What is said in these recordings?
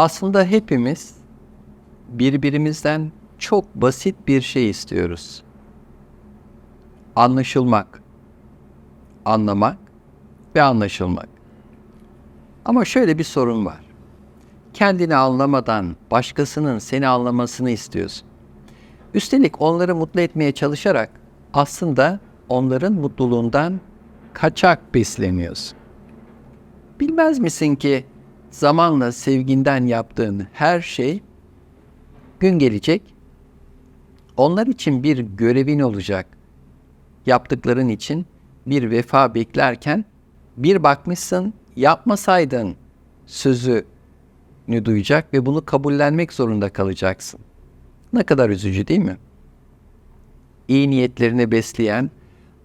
Aslında hepimiz birbirimizden çok basit bir şey istiyoruz. Anlaşılmak, anlamak ve anlaşılmak. Ama şöyle bir sorun var. Kendini anlamadan başkasının seni anlamasını istiyorsun. Üstelik onları mutlu etmeye çalışarak aslında onların mutluluğundan kaçak besleniyorsun. Bilmez misin ki zamanla sevginden yaptığın her şey gün gelecek. Onlar için bir görevin olacak. Yaptıkların için bir vefa beklerken bir bakmışsın yapmasaydın sözünü duyacak ve bunu kabullenmek zorunda kalacaksın. Ne kadar üzücü değil mi? İyi niyetlerini besleyen,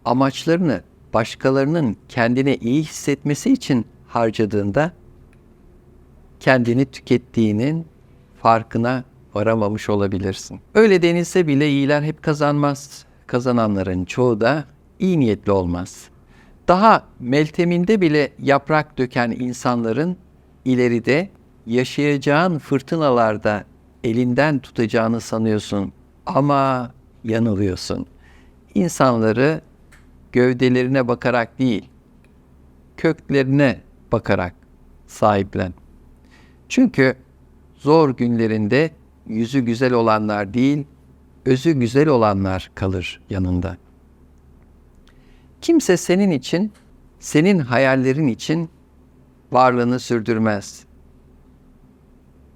amaçlarını başkalarının kendine iyi hissetmesi için harcadığında kendini tükettiğinin farkına varamamış olabilirsin. Öyle denilse bile iyiler hep kazanmaz. Kazananların çoğu da iyi niyetli olmaz. Daha melteminde bile yaprak döken insanların ileride yaşayacağın fırtınalarda elinden tutacağını sanıyorsun ama yanılıyorsun. İnsanları gövdelerine bakarak değil, köklerine bakarak sahiplen. Çünkü zor günlerinde yüzü güzel olanlar değil, özü güzel olanlar kalır yanında. Kimse senin için, senin hayallerin için varlığını sürdürmez.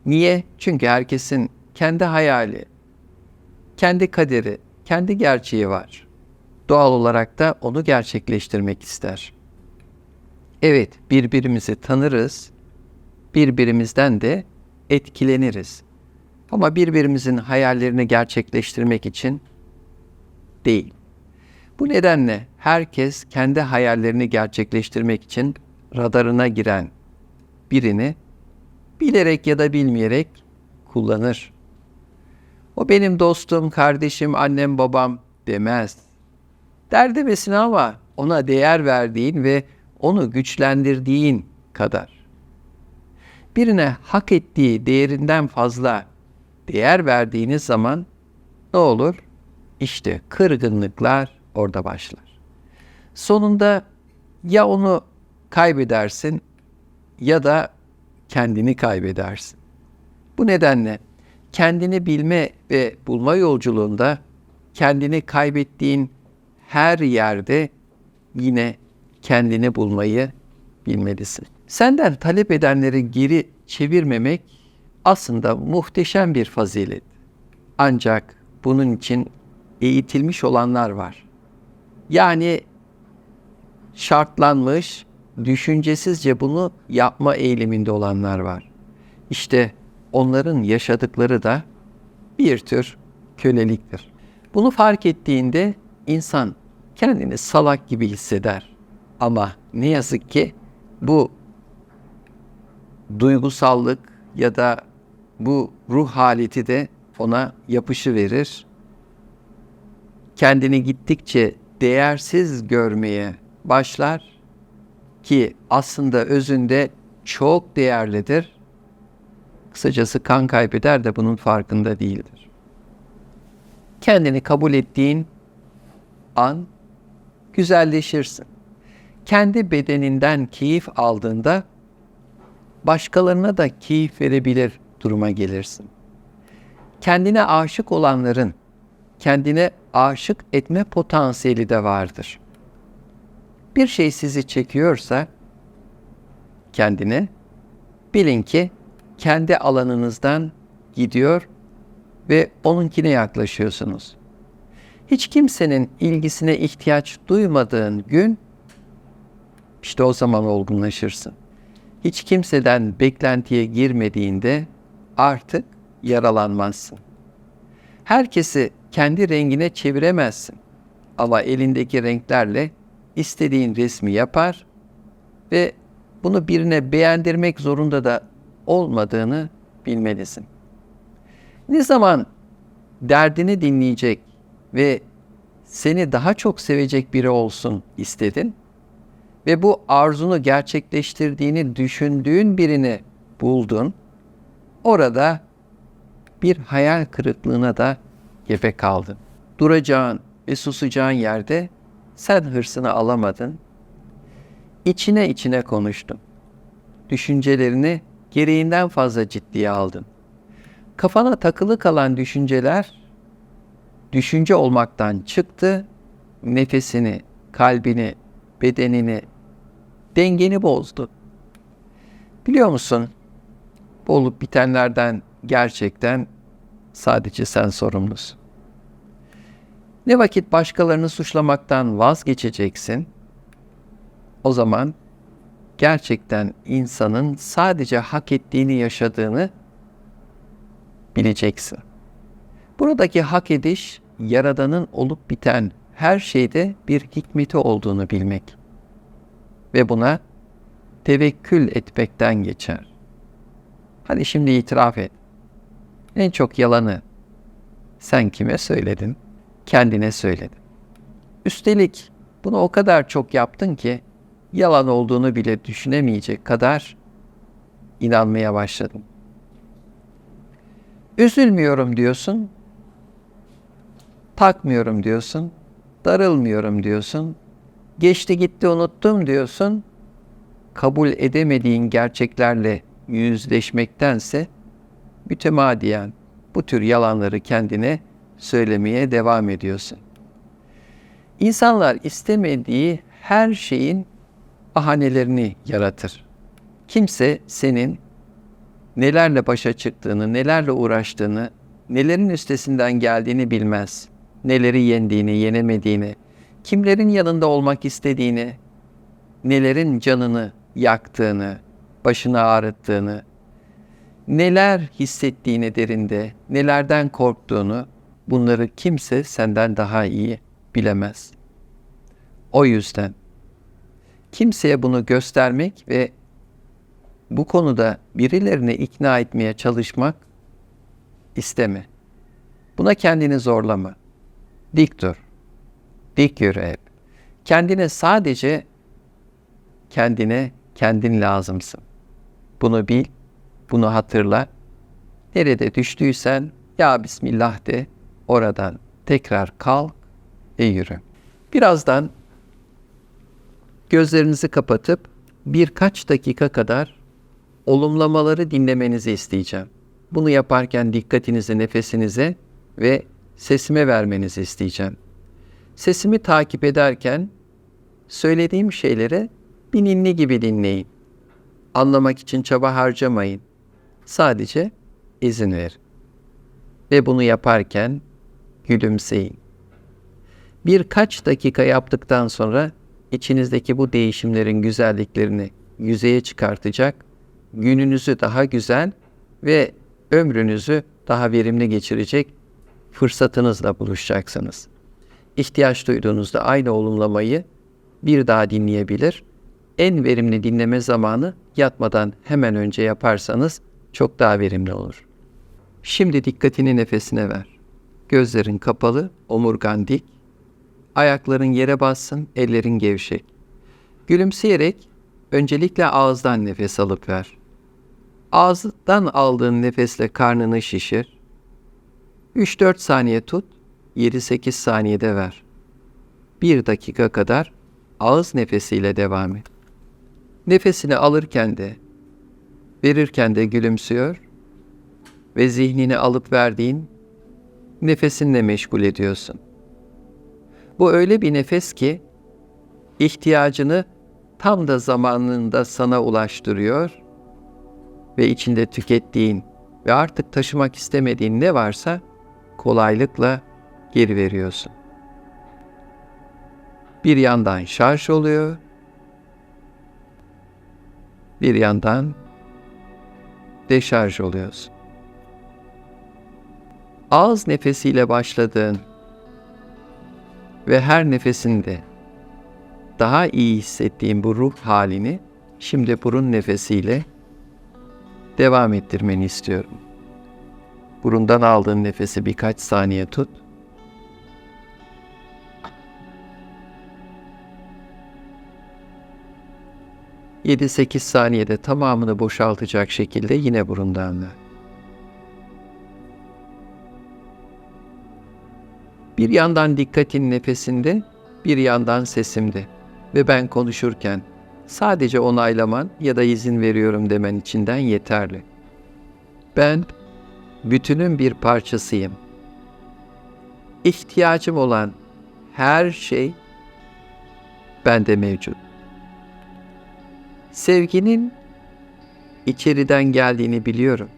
Niye? Çünkü herkesin kendi hayali, kendi kaderi, kendi gerçeği var. Doğal olarak da onu gerçekleştirmek ister. Evet, birbirimizi tanırız, birbirimizden de etkileniriz. Ama birbirimizin hayallerini gerçekleştirmek için değil. Bu nedenle herkes kendi hayallerini gerçekleştirmek için radarına giren birini bilerek ya da bilmeyerek kullanır. O benim dostum, kardeşim, annem, babam demez. Der demesin ama ona değer verdiğin ve onu güçlendirdiğin kadar. Birine hak ettiği değerinden fazla değer verdiğiniz zaman ne olur? İşte kırgınlıklar orada başlar. Sonunda ya onu kaybedersin ya da kendini kaybedersin. Bu nedenle kendini bilme ve bulma yolculuğunda kendini kaybettiğin her yerde yine kendini bulmayı bilmelisin. Senden talep edenleri geri çevirmemek aslında muhteşem bir fazilet. Ancak bunun için eğitilmiş olanlar var. Yani şartlanmış, düşüncesizce bunu yapma eğiliminde olanlar var. İşte onların yaşadıkları da bir tür köleliktir. Bunu fark ettiğinde insan kendini salak gibi hisseder. Ama ne yazık ki bu duygusallık ya da bu ruh haleti de ona yapışı verir. Kendini gittikçe değersiz görmeye başlar ki aslında özünde çok değerlidir. Kısacası kan kaybeder de bunun farkında değildir. Kendini kabul ettiğin an güzelleşirsin. Kendi bedeninden keyif aldığında başkalarına da keyif verebilir duruma gelirsin. Kendine aşık olanların kendine aşık etme potansiyeli de vardır. Bir şey sizi çekiyorsa kendine bilin ki kendi alanınızdan gidiyor ve onunkine yaklaşıyorsunuz. Hiç kimsenin ilgisine ihtiyaç duymadığın gün işte o zaman olgunlaşırsın. Hiç kimseden beklentiye girmediğinde artık yaralanmazsın. Herkesi kendi rengine çeviremezsin. Ama elindeki renklerle istediğin resmi yapar ve bunu birine beğendirmek zorunda da olmadığını bilmelisin. Ne zaman derdini dinleyecek ve seni daha çok sevecek biri olsun istedin ve bu arzunu gerçekleştirdiğini düşündüğün birini buldun Orada bir hayal kırıklığına da gebe kaldın. Duracağın ve susacağın yerde sen hırsını alamadın. İçine içine konuştun. Düşüncelerini gereğinden fazla ciddiye aldın. Kafana takılı kalan düşünceler düşünce olmaktan çıktı, nefesini, kalbini, bedenini, dengeni bozdu. Biliyor musun? Bu olup bitenlerden gerçekten sadece sen sorumlusun. Ne vakit başkalarını suçlamaktan vazgeçeceksin, o zaman gerçekten insanın sadece hak ettiğini yaşadığını bileceksin. Buradaki hak ediş, Yaradan'ın olup biten her şeyde bir hikmeti olduğunu bilmek. Ve buna tevekkül etmekten geçer. Hadi şimdi itiraf et. En çok yalanı sen kime söyledin? Kendine söyledin. Üstelik bunu o kadar çok yaptın ki yalan olduğunu bile düşünemeyecek kadar inanmaya başladın. Üzülmüyorum diyorsun, takmıyorum diyorsun, darılmıyorum diyorsun, geçti gitti unuttum diyorsun, kabul edemediğin gerçeklerle yüzleşmektense mütemadiyen bu tür yalanları kendine söylemeye devam ediyorsun. İnsanlar istemediği her şeyin bahanelerini yaratır. Kimse senin nelerle başa çıktığını, nelerle uğraştığını, nelerin üstesinden geldiğini bilmez. Neleri yendiğini, yenemediğini, kimlerin yanında olmak istediğini, nelerin canını yaktığını, başını ağrıttığını, neler hissettiğini derinde, nelerden korktuğunu bunları kimse senden daha iyi bilemez. O yüzden kimseye bunu göstermek ve bu konuda birilerini ikna etmeye çalışmak isteme. Buna kendini zorlama. Dik dur. Dik yürü hep. Kendine sadece kendine kendin lazımsın. Bunu bil, bunu hatırla. Nerede düştüysen ya Bismillah de oradan tekrar kalk ve yürü. Birazdan gözlerinizi kapatıp birkaç dakika kadar olumlamaları dinlemenizi isteyeceğim. Bunu yaparken dikkatinizi nefesinize ve sesime vermenizi isteyeceğim. Sesimi takip ederken söylediğim şeyleri bir ninni gibi dinleyin. Anlamak için çaba harcamayın. Sadece izin ver. Ve bunu yaparken gülümseyin. Birkaç dakika yaptıktan sonra içinizdeki bu değişimlerin güzelliklerini yüzeye çıkartacak, gününüzü daha güzel ve ömrünüzü daha verimli geçirecek fırsatınızla buluşacaksınız. İhtiyaç duyduğunuzda aynı olumlamayı bir daha dinleyebilir. En verimli dinleme zamanı yatmadan hemen önce yaparsanız çok daha verimli olur. Şimdi dikkatini nefesine ver. Gözlerin kapalı, omurgan dik. Ayakların yere bassın, ellerin gevşek. Gülümseyerek öncelikle ağızdan nefes alıp ver. Ağızdan aldığın nefesle karnını şişir. 3-4 saniye tut, 7-8 saniyede ver. 1 dakika kadar ağız nefesiyle devam et. Nefesini alırken de, verirken de gülümsüyor ve zihnini alıp verdiğin nefesinle meşgul ediyorsun. Bu öyle bir nefes ki ihtiyacını tam da zamanında sana ulaştırıyor ve içinde tükettiğin ve artık taşımak istemediğin ne varsa kolaylıkla geri veriyorsun. Bir yandan şarj oluyor, bir yandan deşarj oluyorsun. Ağız nefesiyle başladığın ve her nefesinde daha iyi hissettiğin bu ruh halini şimdi burun nefesiyle devam ettirmeni istiyorum. Burundan aldığın nefesi birkaç saniye tut. 7-8 saniyede tamamını boşaltacak şekilde yine burundanla. Bir yandan dikkatin nefesinde, bir yandan sesimde ve ben konuşurken sadece onaylaman ya da izin veriyorum demen içinden yeterli. Ben bütünün bir parçasıyım. İhtiyacım olan her şey bende mevcut. Sevginin içeriden geldiğini biliyorum.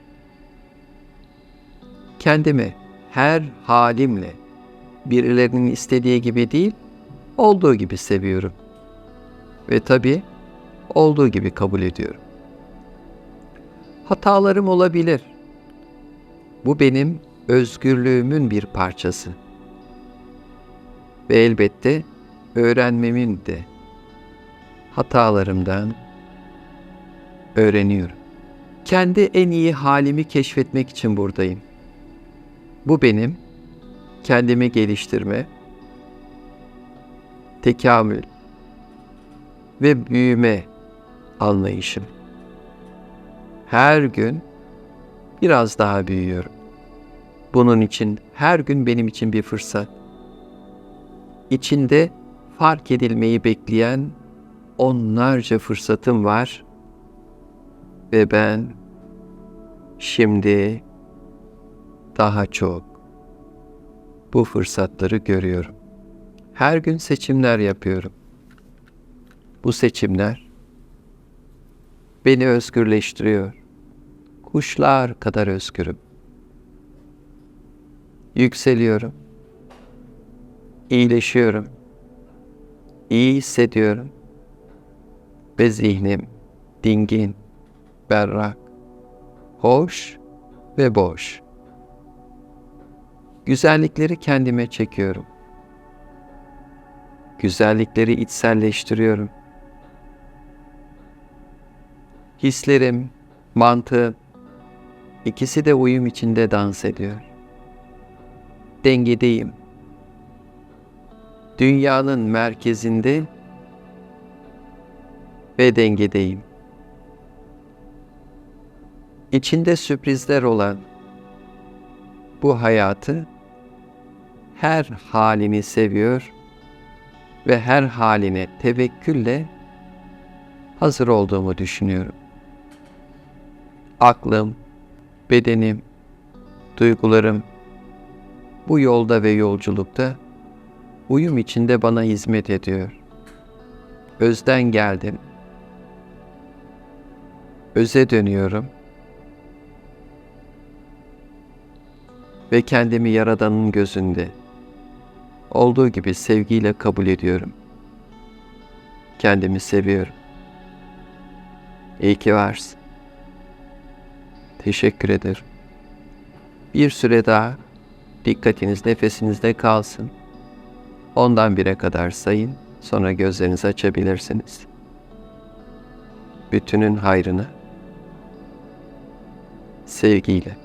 Kendimi her halimle birilerinin istediği gibi değil, olduğu gibi seviyorum. Ve tabii olduğu gibi kabul ediyorum. Hatalarım olabilir. Bu benim özgürlüğümün bir parçası. Ve elbette öğrenmemin de hatalarımdan öğreniyorum. Kendi en iyi halimi keşfetmek için buradayım. Bu benim kendimi geliştirme, tekamül ve büyüme anlayışım. Her gün biraz daha büyüyorum. Bunun için her gün benim için bir fırsat. İçinde fark edilmeyi bekleyen onlarca fırsatım var ve ben şimdi daha çok bu fırsatları görüyorum. Her gün seçimler yapıyorum. Bu seçimler beni özgürleştiriyor. Kuşlar kadar özgürüm. Yükseliyorum. İyileşiyorum. İyi hissediyorum. Ve zihnim dingin, berrak, hoş ve boş. Güzellikleri kendime çekiyorum. Güzellikleri içselleştiriyorum. Hislerim, mantığım, ikisi de uyum içinde dans ediyor. Dengedeyim. Dünyanın merkezinde ve dengedeyim. İçinde sürprizler olan bu hayatı her halini seviyor ve her haline tevekkülle hazır olduğumu düşünüyorum. Aklım, bedenim, duygularım bu yolda ve yolculukta uyum içinde bana hizmet ediyor. Özden geldim. Öze dönüyorum. Ve kendimi Yaradan'ın gözünde olduğu gibi sevgiyle kabul ediyorum. Kendimi seviyorum. İyi ki varsın. Teşekkür ederim. Bir süre daha dikkatiniz nefesinizde kalsın. Ondan bire kadar sayın, sonra gözlerinizi açabilirsiniz. Bütünün hayrına, sevgiyle.